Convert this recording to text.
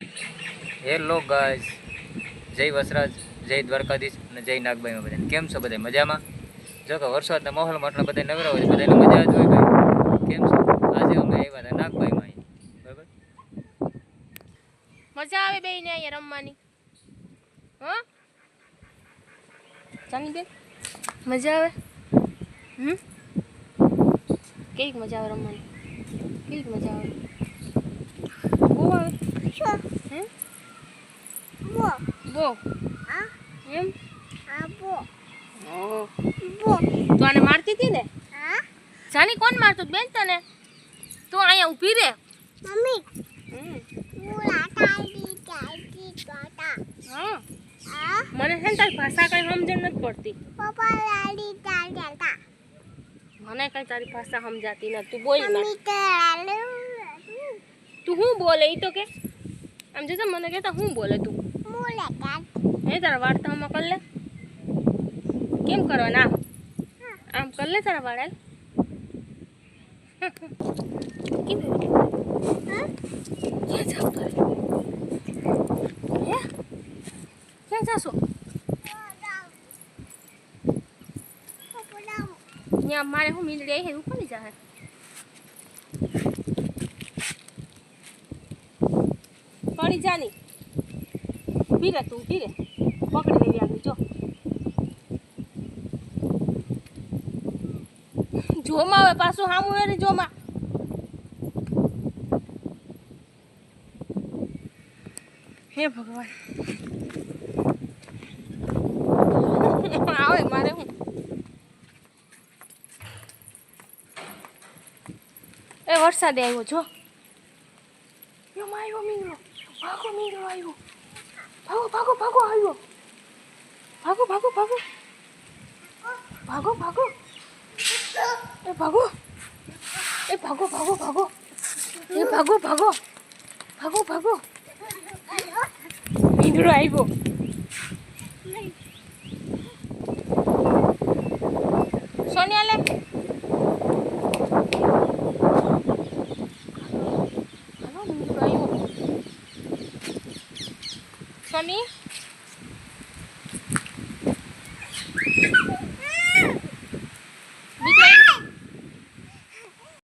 Hello guys જય વસરાજ, જય દ્વારકાધીશ અને જય નાગભાઈ બધાને. કેમ છો બધા? મજામાં? જો કે વરસાદના માહોલમાં આટલા બધા નવરા હોય બધાને મજા જ હોય કેમ છો? આજે અમે આવ્યા હતા નાગબાઈમાં અહીં. બરાબર? મજા આવે બે અહીંયા રમવાની. હા? ચાની બેન મજા આવે? હમ? કેવી મજા આવે રમવાની? કેવી મજા આવે? બહુ આવે. હે? બહુ એમ ઓ. તું આને મારતી હતી ને? જાની કોણ મારતું બેન તને? તો અહીંયા ઊભી રે. હા મને છે ને તારી ભાષા કઈ સમજણ નથી પડતી. મને કઈ તારી ભાષા સમજાતી નથી. તું બોલ તું શું બોલે એ તો કે? આમ જશે મને કહેતા શું બોલે તું? હે તારા વાળ તો આમાં કર લે. કેમ કરવાના આમ? આમ કર લે તારા વાળ. કેમ ક્યાં જાવ હે? ક્યાં જાશો? ત્યાં મારે હું મીંદડી આવી એવું કોની જાહે? પડી જાની. ઊભી તું ઊભી રે. પકડી લેવી આગળ, જો. જોમાં હવે પાછું સામું હોય ને જોમાં. હે ભગવાન. આવે મારે હું? એ વરસાદે આવ્યો, જો. એમાં આવ્યો મીંગળો ભાગો મીંગડો આવ્યો. ભાગો ભાગો ભાગો આવ્યો ભાગો ભાગો ભાગો. ભાગો ભાગો. એ ભાગો. એ ભાગો ભાગો ભાગો. એ ભાગો ભાગો. ભાગો ભાગો. મીંગડો આવ્યો સોનિયા લે. স্বামী?